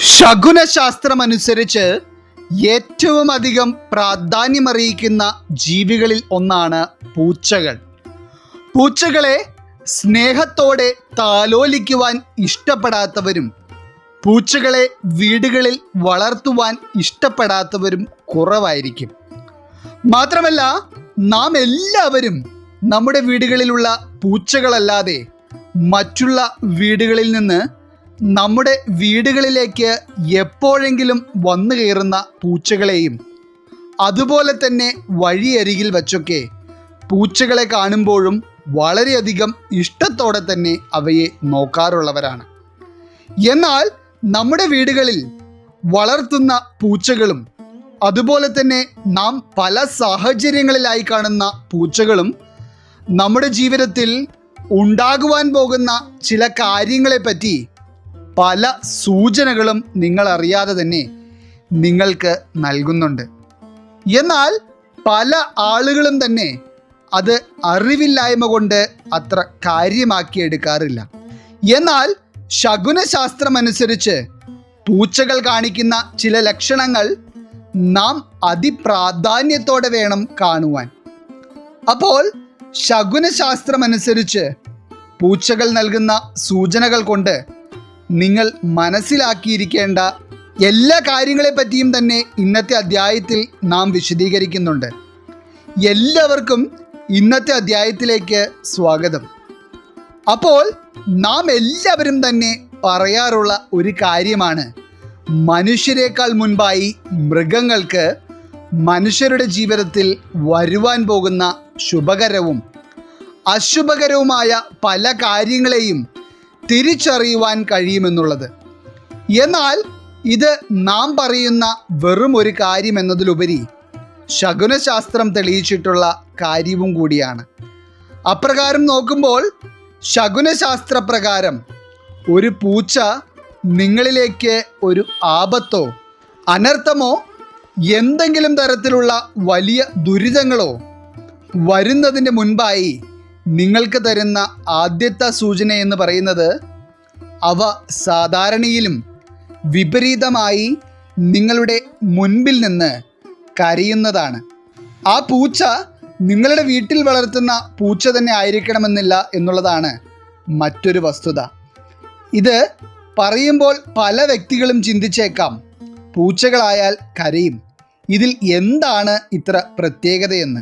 ശകുനശാസ്ത്രമനുസരിച്ച് ഏറ്റവും അധികം പ്രാധാന്യമറിയിക്കുന്ന ജീവികളിൽ ഒന്നാണ് പൂച്ചകൾ. പൂച്ചകളെ സ്നേഹത്തോടെ താലോലിക്കുവാൻ ഇഷ്ടപ്പെടാത്തവരും പൂച്ചകളെ വീടുകളിൽ വളർത്തുവാൻ ഇഷ്ടപ്പെടാത്തവരും കുറവായിരിക്കും. മാത്രമല്ല നാം എല്ലാവരും നമ്മുടെ വീടുകളിലുള്ള പൂച്ചകളല്ലാതെ മറ്റുള്ള വീടുകളിൽ നിന്ന് നമ്മുടെ വീടുകളിലേക്ക് എപ്പോഴെങ്കിലും വന്നു കയറുന്ന പൂച്ചകളെയും അതുപോലെ തന്നെ വഴിയരികിൽ വച്ചൊക്കെ പൂച്ചകളെ കാണുമ്പോഴും വളരെയധികം ഇഷ്ടത്തോടെ തന്നെ അവയെ നോക്കാറുള്ളവരാണ്. എന്നാൽ നമ്മുടെ വീടുകളിൽ വളർത്തുന്ന പൂച്ചകളും അതുപോലെ തന്നെ നാം പല സാഹചര്യങ്ങളിലായി കാണുന്ന പൂച്ചകളും നമ്മുടെ ജീവിതത്തിൽ ഉണ്ടാകുവാൻ പോകുന്ന ചില കാര്യങ്ങളെപ്പറ്റി പല സൂചനകളും നിങ്ങൾ അറിയാതെ തന്നെ നിങ്ങൾക്ക് നൽകുന്നുണ്ട്. എന്നാൽ പല ആളുകളും തന്നെ അത് അറിവില്ലായ്മ കൊണ്ട് അത്ര കാര്യമാക്കി എടുക്കാറില്ല. എന്നാൽ ശകുനശാസ്ത്രമനുസരിച്ച് പൂച്ചകൾ കാണിക്കുന്ന ചില ലക്ഷണങ്ങൾ നാം അതിപ്രാധാന്യത്തോടെ വേണം കാണുവാൻ. അപ്പോൾ ശകുനശാസ്ത്രമനുസരിച്ച് പൂച്ചകൾ നൽകുന്ന സൂചനകൾ കൊണ്ട് നിങ്ങൾ മനസ്സിലാക്കിയിരിക്കേണ്ട എല്ലാ കാര്യങ്ങളെപ്പറ്റിയും തന്നെ ഇന്നത്തെ അധ്യായത്തിൽ നാം വിശദീകരിക്കുന്നുണ്ട്. എല്ലാവർക്കും ഇന്നത്തെ അധ്യായത്തിലേക്ക് സ്വാഗതം. അപ്പോൾ നാം എല്ലാവരും തന്നെ പറയാറുള്ള ഒരു കാര്യമാണ്. മനുഷ്യരെക്കാൾ മുൻപായി മൃഗങ്ങൾക്ക് മനുഷ്യരുടെ ജീവിതത്തിൽ വരുവാൻ പോകുന്ന ശുഭകരവും അശുഭകരവുമായ പല കാര്യങ്ങളെയും തിരിച്ചറിയുവാൻ കഴിയുമെന്നുള്ളത്. എന്നാൽ ഇത് നാം പറയുന്ന വെറും ഒരു കാര്യം എന്നതിലുപരി ശകുനശാസ്ത്രം തെളിയിച്ചിട്ടുള്ള കാര്യവും കൂടിയാണ്. അപ്രകാരം നോക്കുമ്പോൾ ശകുനശാസ്ത്രപ്രകാരം ഒരു പൂച്ച നിങ്ങളിലേക്ക് ഒരു ആപത്തോ അനർത്ഥമോ എന്തെങ്കിലും തരത്തിലുള്ള വലിയ ദുരിതങ്ങളോ വരുന്നതിന് മുൻപായി നിങ്ങൾക്ക് തരുന്ന ആദ്യത്തെ സൂചന എന്ന് പറയുന്നത് അവ സാധാരണയിലും വിപരീതമായി നിങ്ങളുടെ മുൻപിൽ നിന്ന് കരയുന്നതാണ്. ആ പൂച്ച നിങ്ങളുടെ വീട്ടിൽ വളർത്തുന്ന പൂച്ച തന്നെ ആയിരിക്കണമെന്നില്ല എന്നുള്ളതാണ് മറ്റൊരു വസ്തുത. ഇത് പറയുമ്പോൾ പല വ്യക്തികളും ചിന്തിച്ചേക്കാം പൂച്ചകളായാൽ കരയും. ഇതിൽ എന്താണ് ഇത്ര പ്രത്യേകതയെന്ന്?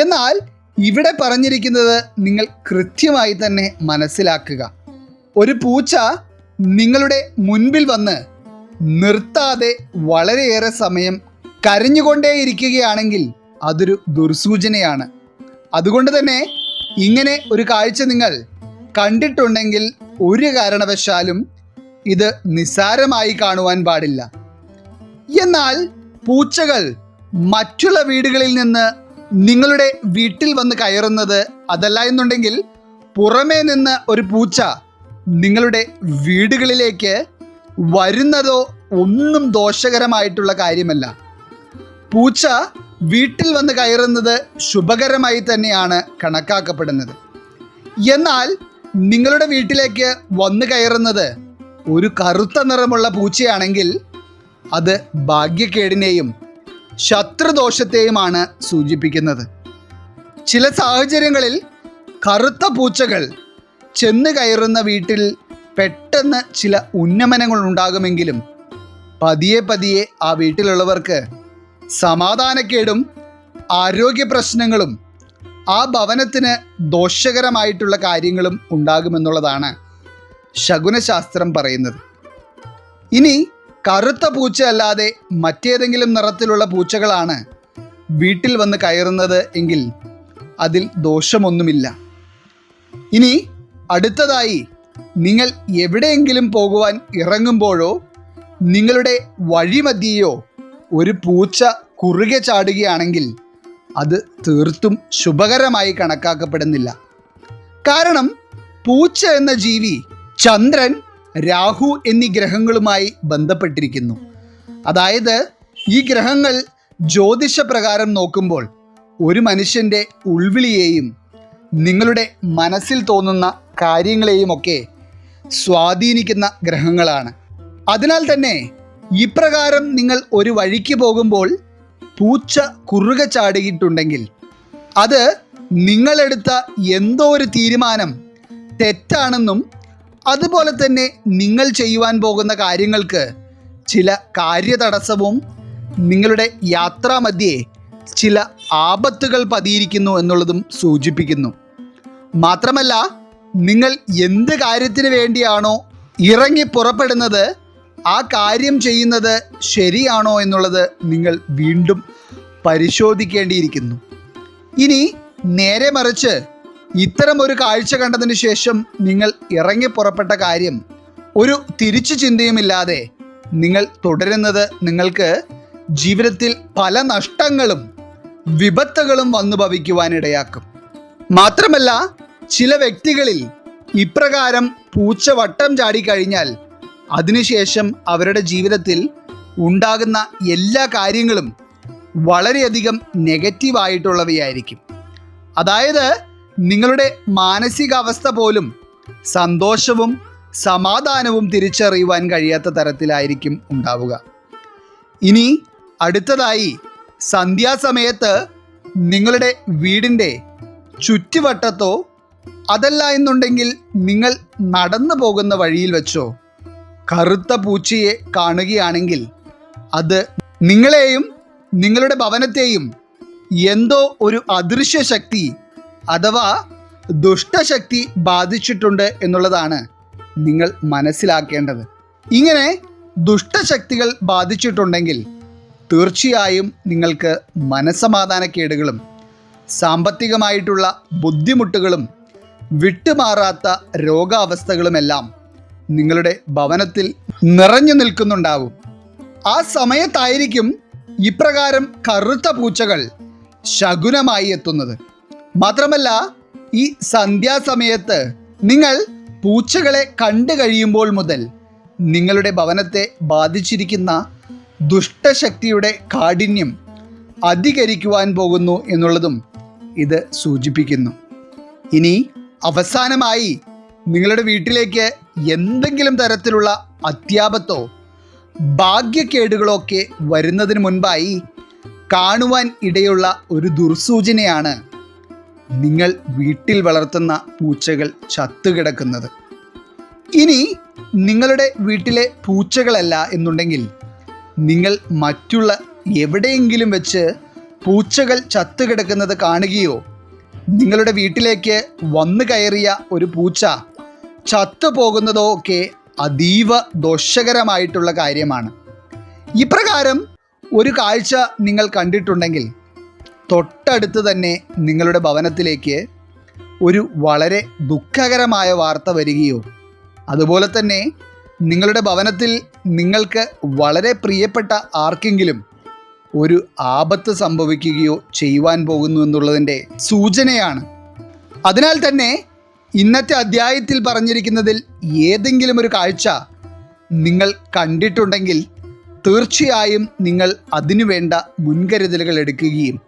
എന്നാൽ ഇവിടെ പറഞ്ഞിരിക്കുന്നത് നിങ്ങൾ കൃത്യമായി തന്നെ മനസ്സിലാക്കുക. ഒരു പൂച്ച നിങ്ങളുടെ മുൻപിൽ വന്ന് നിർത്താതെ വളരെയേറെ സമയം കരഞ്ഞുകൊണ്ടേയിരിക്കുകയാണെങ്കിൽ അതൊരു ദുർസൂചനയാണ്. അതുകൊണ്ട് തന്നെ ഇങ്ങനെ ഒരു കാഴ്ച നിങ്ങൾ കണ്ടിട്ടുണ്ടെങ്കിൽ ഒരു കാരണവശാലും ഇത് നിസ്സാരമായി കാണുവാൻ പാടില്ല. എന്നാൽ പൂച്ചകൾ മറ്റുള്ള വീടുകളിൽ നിന്ന് നിങ്ങളുടെ വീട്ടിൽ വന്ന് കയറുന്നത് അതല്ല എന്നുണ്ടെങ്കിൽ പുറമേ നിന്ന് ഒരു പൂച്ച നിങ്ങളുടെ വീടുകളിലേക്ക് വരുന്നതോ ഒന്നും ദോഷകരമായിട്ടുള്ള കാര്യമല്ല. പൂച്ച വീട്ടിൽ വന്ന് കയറുന്നത് ശുഭകരമായി തന്നെയാണ് കണക്കാക്കപ്പെടുന്നത്. എന്നാൽ നിങ്ങളുടെ വീട്ടിലേക്ക് വന്നു കയറുന്നത് ഒരു കറുത്ത നിറമുള്ള പൂച്ചയാണെങ്കിൽ അത് ഭാഗ്യക്കേടിനെയും ശത്രുദോഷത്തെയുമാണ് സൂചിപ്പിക്കുന്നത്. ചില സാഹചര്യങ്ങളിൽ കറുത്ത പൂച്ചകൾ ചെന്ന് കയറുന്ന വീട്ടിൽ പെട്ടെന്ന് ചില ഉന്നമനങ്ങൾ ഉണ്ടാകുമെങ്കിലും പതിയെ പതിയെ ആ വീട്ടിലുള്ളവർക്ക് സമാധാനക്കേടും ആരോഗ്യ പ്രശ്നങ്ങളും ആ ഭവനത്തിന് ദോഷകരമായിട്ടുള്ള കാര്യങ്ങളും ഉണ്ടാകുമെന്നുള്ളതാണ് ശകുനശാസ്ത്രം പറയുന്നത്. ഇനി കറുത്ത പൂച്ച അല്ലാതെ മറ്റേതെങ്കിലും നിറത്തിലുള്ള പൂച്ചകളാണ് വീട്ടിൽ വന്ന് കയറുന്നത് എങ്കിൽ അതിൽ ദോഷമൊന്നുമില്ല. ഇനി അടുത്തതായി നിങ്ങൾ എവിടെയെങ്കിലും പോകുവാൻ ഇറങ്ങുമ്പോഴോ നിങ്ങളുടെ വഴിമധ്യയോ ഒരു പൂച്ച കുറുകെ ചാടുകയാണെങ്കിൽ അത് തീർത്തും ശുഭകരമായി കണക്കാക്കപ്പെടുന്നില്ല. കാരണം പൂച്ച എന്ന ജീവി ചന്ദ്രൻ രാഹു എന്നീ ഗ്രഹങ്ങളുമായി ബന്ധപ്പെട്ടിരിക്കുന്നു. അതായത് ഈ ഗ്രഹങ്ങൾ ജ്യോതിഷപ്രകാരം നോക്കുമ്പോൾ ഒരു മനുഷ്യന്റെ ഉൾവിളിയെയും നിങ്ങളുടെ മനസ്സിൽ തോന്നുന്ന കാര്യങ്ങളെയും ഒക്കെ സ്വാധീനിക്കുന്ന ഗ്രഹങ്ങളാണ്. അതിനാൽ തന്നെ ഇപ്രകാരം നിങ്ങൾ ഒരു വഴിക്ക് പോകുമ്പോൾ പൂച്ച കുറുക ചാടിയിട്ടുണ്ടെങ്കിൽ അത് നിങ്ങളെടുത്ത എന്തോ ഒരു തീരുമാനം തെറ്റാണെന്നും അതുപോലെ തന്നെ നിങ്ങൾ ചെയ്യുവാൻ പോകുന്ന കാര്യങ്ങൾക്ക് ചില കാര്യതടസ്സവും നിങ്ങളുടെ യാത്രാമധ്യേ ചില ആപത്തുകൾ പതിയിരിക്കുന്നു എന്നുള്ളതും സൂചിപ്പിക്കുന്നു. മാത്രമല്ല നിങ്ങൾ എന്ത് കാര്യത്തിന് വേണ്ടിയാണോ ഇറങ്ങി പുറപ്പെടുന്നത് ആ കാര്യം ചെയ്യുന്നത് ശരിയാണോ എന്നുള്ളത് നിങ്ങൾ വീണ്ടും പരിശോധിക്കേണ്ടിയിരിക്കുന്നു. ഇനി നേരെ മറിച്ച് ഇത്തരം ഒരു കാഴ്ച കണ്ടതിന് ശേഷം നിങ്ങൾ ഇറങ്ങി പുറപ്പെട്ട കാര്യം ഒരു തിരിച്ചു ചിന്തയുമില്ലാതെ നിങ്ങൾ തുടരുന്നത് നിങ്ങൾക്ക് ജീവിതത്തിൽ പല നഷ്ടങ്ങളും വിപത്തുകളും വന്നു ഭവിക്കുവാനിടയാക്കും മാത്രമല്ല ചില വ്യക്തികളിൽ ഇപ്രകാരം പൂച്ച വട്ടം ചാടിക്കഴിഞ്ഞാൽ അതിനുശേഷം അവരുടെ ജീവിതത്തിൽ ഉണ്ടാകുന്ന എല്ലാ കാര്യങ്ങളും വളരെയധികം നെഗറ്റീവായിട്ടുള്ളവയായിരിക്കും. അതായത് നിങ്ങളുടെ മാനസികാവസ്ഥ പോലും സന്തോഷവും സമാധാനവും തിരിച്ചറിയുവാൻ കഴിയാത്ത തരത്തിലായിരിക്കും ഉണ്ടാവുക. ഇനി അടുത്തതായി സന്ധ്യാസമയത്ത് നിങ്ങളുടെ വീടിന്റെ ചുറ്റുവട്ടത്തോ അതല്ല എന്നുണ്ടെങ്കിൽ നിങ്ങൾ നടന്നു പോകുന്ന വഴിയിൽ വെച്ചോ കറുത്ത പൂച്ചയെ കാണുകയാണെങ്കിൽ അത് നിങ്ങളെയും നിങ്ങളുടെ ഭവനത്തെയും എന്തോ ഒരു അദൃശ്യ ശക്തി അഥവാ ദുഷ്ടശക്തി ബാധിച്ചിട്ടുണ്ട് എന്നുള്ളതാണ് നിങ്ങൾ മനസ്സിലാക്കേണ്ടത്. ഇങ്ങനെ ദുഷ്ടശക്തികൾ ബാധിച്ചിട്ടുണ്ടെങ്കിൽ തീർച്ചയായും നിങ്ങൾക്ക് മനസ്സമാധാനക്കേടുകളും സാമ്പത്തികമായിട്ടുള്ള ബുദ്ധിമുട്ടുകളും വിട്ടുമാറാത്ത രോഗാവസ്ഥകളുമെല്ലാം നിങ്ങളുടെ ഭവനത്തിൽ നിറഞ്ഞു നിൽക്കുന്നുണ്ടാവും. ആ സമയത്തായിരിക്കും ഇപ്രകാരം കറുത്ത പൂച്ചകൾ ശകുനമായി എത്തുന്നത്. മാത്രമല്ല ഈ സന്ധ്യാസമയത്ത് നിങ്ങൾ പൂച്ചകളെ കണ്ടു കഴിയുമ്പോൾ മുതൽ നിങ്ങളുടെ ഭവനത്തെ ബാധിച്ചിരിക്കുന്ന ദുഷ്ടശക്തിയുടെ കാഠിന്യം അധികരിക്കുവാൻ പോകുന്നു എന്നുള്ളതും ഇത് സൂചിപ്പിക്കുന്നു. ഇനി അവസാനമായി നിങ്ങളുടെ വീട്ടിലേക്ക് എന്തെങ്കിലും തരത്തിലുള്ള അത്യാപത്തോ ഭാഗ്യക്കേടുകളോ ഒക്കെ വരുന്നതിന് മുൻപായി കാണുവാൻ ഇടയുള്ള ഒരു ദുർസൂചനയാണ് നിങ്ങൾ വീട്ടിൽ വളർത്തുന്ന പൂച്ചകൾ ചത്തുകിടക്കുന്നത്. ഇനി നിങ്ങളുടെ വീട്ടിലെ പൂച്ചകളല്ല എന്നുണ്ടെങ്കിൽ നിങ്ങൾ മറ്റുള്ള എവിടെയെങ്കിലും വെച്ച് പൂച്ചകൾ ചത്തുകിടക്കുന്നത് കാണുകയോ നിങ്ങളുടെ വീട്ടിലേക്ക് വന്നു കയറിയ ഒരു പൂച്ച ചത്തുപോകുന്നതോ ഒക്കെ അതീവ ദോഷകരമായിട്ടുള്ള കാര്യമാണ്. ഇപ്രകാരം ഒരു കാഴ്ച നിങ്ങൾ കണ്ടിട്ടുണ്ടെങ്കിൽ തൊട്ടടുത്ത് തന്നെ നിങ്ങളുടെ ഭവനത്തിലേക്ക് ഒരു വളരെ ദുഃഖകരമായ വാർത്ത വരികയോ അതുപോലെ തന്നെ നിങ്ങളുടെ ഭവനത്തിൽ നിങ്ങൾക്ക് വളരെ പ്രിയപ്പെട്ട ആർക്കെങ്കിലും ഒരു ആപത്ത് സംഭവിക്കുകയോ ചെയ്യുവാൻ പോകുന്നു എന്നുള്ളതിന്റെ സൂചനയാണ്. അതിനാൽ തന്നെ ഇന്നത്തെ അധ്യായത്തിൽ പറഞ്ഞിരിക്കുന്നതിൽ ഏതെങ്കിലും ഒരു കാഴ്ച നിങ്ങൾ കണ്ടിട്ടുണ്ടെങ്കിൽ തീർച്ചയായും നിങ്ങൾ അതിനുവേണ്ട മുൻകരുതലുകൾ എടുക്കുകയും